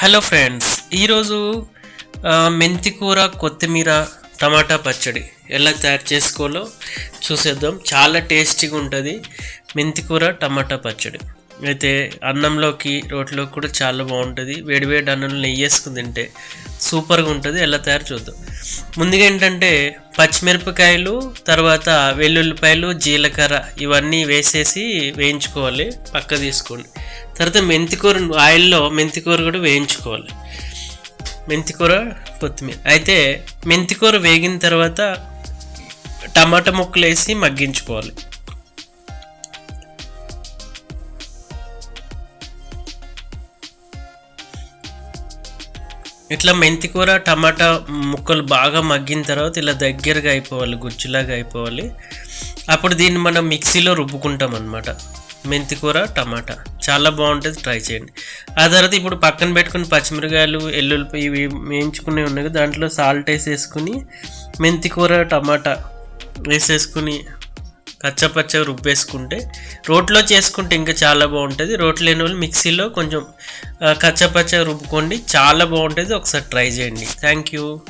Hello friends ఈరోజు మెంతికూర కొత్తిమీర టమాటా పచ్చడి ఎలా తయారు చేసుకోవాలో చూసేద్దాం. చాలా టేస్టీగా ఉంటుంది మెంతికూర టమాటా పచ్చడి. అయితే అన్నంలోకి రోట్లోకి కూడా చాలా బాగుంటుంది. వేడివేడి అన్నంలో నెయ్యి వేసుకుని తింటే సూపర్గా ఉంటుంది. ఎలా తయారు చూద్దాం. ముందుగా ఏంటంటే పచ్చిమిరపకాయలు తర్వాత వెల్లుల్లిపాయలు జీలకర్ర ఇవన్నీ వేసేసి వేయించుకోవాలి. పక్క తీసుకోండి. తర్వాత మెంతికూర ఆయిల్లో మెంతికూర కూడా వేయించుకోవాలి. మెంతికూర కొత్తిమీర. అయితే మెంతికూర వేగిన తర్వాత టమాటా ముక్కలు వేసి మగ్గించుకోవాలి. ఇట్లా మెంతి కూర టమాటా ముక్కలు బాగా మగ్గిన తర్వాత ఇలా దగ్గరగా అయిపోవాలి గుజ్జులాగా అయిపోవాలి. అప్పుడు దీన్ని మనం మిక్సీలో రుబ్బుకుంటాం అనమాట మెంతికూర టమాటా. చాలా బాగుంటుంది ట్రై చేయండి. ఆ తర్వాత ఇప్పుడు పక్కన పెట్టుకుని పచ్చిమిరకాయలు ఎల్లుల్లిపాయ ఇవి వేయించుకునే ఉన్నాయి దాంట్లో సాల్ట్ వేసేసుకుని మెంతికూర టమాటా వేసేసుకుని కచ్చపచ్చ రుబ్బేసుకుంటే రోట్లో చేసుకుంటే ఇంకా చాలా బాగుంటుంది. రోట్ లేని వాళ్ళు మిక్సీలో కొంచెం ఆ, కచ్చపచ్చ రుబ్బుకోండి. చాలా బాగుంటుంది. ఒకసారి ట్రై చేయండి. Thank you